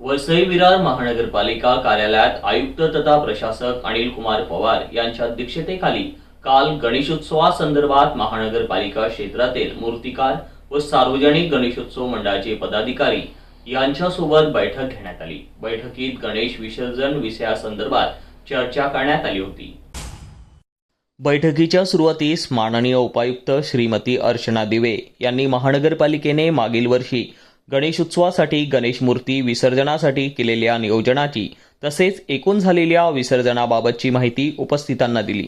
वसई विरार महानगरपालिका कार्यालयात आयुक्त तथा प्रशासक अनिल कुमार पवार यांच्या अध्यक्षतेखाली काल गणेशोत्सवासंदर्भात महानगरपालिका क्षेत्रातील मूर्तिकार व सार्वजनिक गणेशोत्सव मंडळाचे पदाधिकारी यांच्यासोबत बैठक घेण्यात आली. बैठकीत गणेश विसर्जन विषयासंदर्भात चर्चा करण्यात आली होती. बैठकीच्या सुरुवातीस माननीय उपायुक्त श्रीमती अर्चना दिवे यांनी महानगरपालिकेने मागील वर्षी गणेशोत्सवासाठी गणेश मूर्ती विसर्जनासाठी केलेल्या नियोजनाची तसेच एकूण झालेल्या विसर्जनाबाबतची माहिती उपस्थितांना दिली.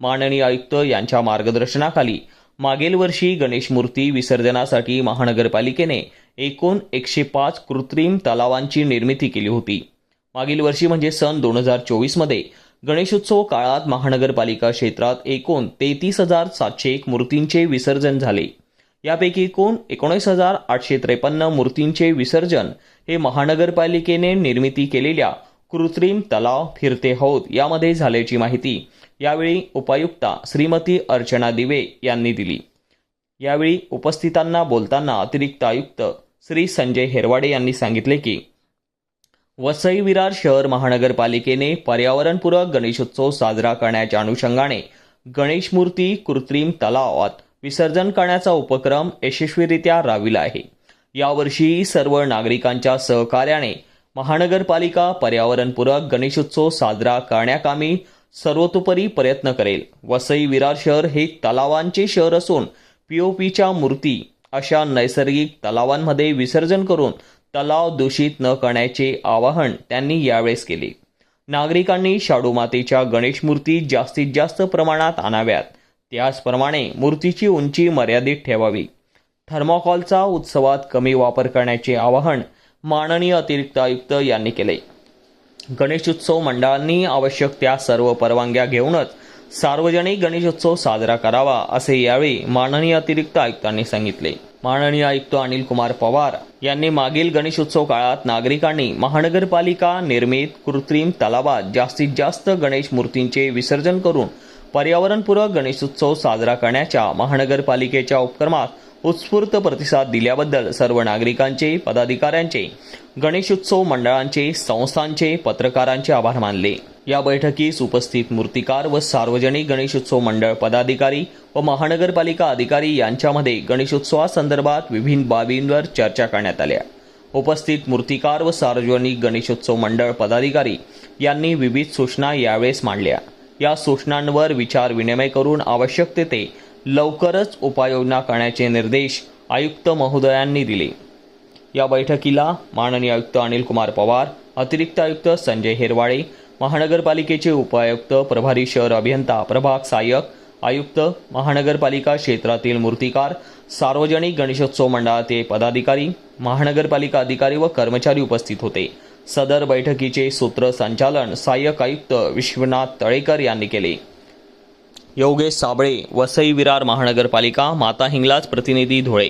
माननीय आयुक्त यांच्या मार्गदर्शनाखाली मागील वर्षी गणेश मूर्ती विसर्जनासाठी महानगरपालिकेने एकूण एकशे पाच कृत्रिम तलावांची निर्मिती केली होती. मागील वर्षी म्हणजे सन दोन हजार चोवीसमध्ये गणेशोत्सव काळात महानगरपालिका क्षेत्रात एकूण तेहतीस हजार सातशे एक मूर्तींचे विसर्जन झाले. यापैकी एकूण एकोणीस हजार आठशे त्रेपन्न मूर्तींचे विसर्जन हे महानगरपालिकेने निर्मिती केलेल्या कृत्रिम तलाव फिरते हौद यामध्ये झाल्याची माहिती यावेळी उपायुक्ता श्रीमती अर्चना दिवे यांनी दिली. यावेळी उपस्थितांना बोलताना अतिरिक्त आयुक्त श्री संजय हेरवाडे यांनी सांगितले की वसई विरार शहर महानगरपालिकेने पर्यावरणपूरक गणेशोत्सव साजरा करण्याच्या अनुषंगाने गणेश मूर्ती कृत्रिम तलावात विसर्जन करण्याचा उपक्रम यशस्वीरित्या राबविला आहे. यावर्षी सर्व नागरिकांच्या सहकार्याने महानगरपालिका पर्यावरणपूरक गणेशोत्सव साजरा करण्याकामी सर्वतोपरी प्रयत्न करेल. वसई विरार शहर हे तलावांचे शहर असून पीओपीच्या मूर्ती अशा नैसर्गिक तलावांमध्ये विसर्जन करून तलाव दूषित न करण्याचे आवाहन त्यांनी यावेळेस केले. नागरिकांनी शाडू मातेच्या गणेश मूर्ती जास्तीत जास्त प्रमाणात आणाव्यात. त्याचप्रमाणे मूर्तीची उंची मर्यादित ठेवावी. थर्मोकॉलचा उत्सवात कमी वापर करण्याचे आवाहन माननीय अतिरिक्त आयुक्त यांनी केले. गणेशोत्सव मंडळांनी आवश्यक त्या सर्व परवानग्या घेऊनच सार्वजनिक गणेशोत्सव साजरा करावा असे यावेळी माननीय अतिरिक्त आयुक्तांनी सांगितले. माननीय आयुक्त अनिल कुमार पवार यांनी मागील गणेशोत्सव काळात नागरिकांनी महानगरपालिका निर्मित कृत्रिम तलावात जास्तीत जास्त गणेश मूर्तींचे विसर्जन करून पर्यावरणपूरक गणेशोत्सव साजरा करण्याच्या महानगरपालिकेच्या उपक्रमात उत्स्फूर्त प्रतिसाद दिल्याबद्दल सर्व नागरिकांचे पदाधिकाऱ्यांचे गणेशोत्सव मंडळांचे संस्थांचे पत्रकारांचे आभार मानले. या बैठकीस उपस्थित मूर्तिकार व सार्वजनिक गणेशोत्सव मंडळ पदाधिकारी व महानगरपालिका अधिकारी यांच्यामध्ये गणेशोत्सवासंदर्भात विविध बाबींवर चर्चा करण्यात आल्या. उपस्थित मूर्तिकार व सार्वजनिक गणेशोत्सव मंडळ पदाधिकारी यांनी विविध सूचना यावेळेस मांडल्या. या सूचनांवर विचार विनिमय करून आवश्यक तेथे लवकरच उपाययोजना करण्याचे निर्देश आयुक्त महोदयांनी दिले. या बैठकीला माननीय आयुक्त अनिल कुमार पवार अतिरिक्त आयुक्त संजय हेरवाळे महानगरपालिकेचे उपायुक्त प्रभारी शहर अभियंता प्रभाग सहाय्यक आयुक्त महानगरपालिका क्षेत्रातील मूर्तिकार सार्वजनिक गणेशोत्सव मंडळाचे पदाधिकारी महानगरपालिका अधिकारी व कर्मचारी उपस्थित होते. सदर बैठकीचे सूत्रसंचालन सहाय्यक आयुक्त विश्वनाथ तळेकर यांनी केले. योगेश साबळे वसई विरार महानगरपालिका माता हिंगलाज प्रतिनिधी धुळे.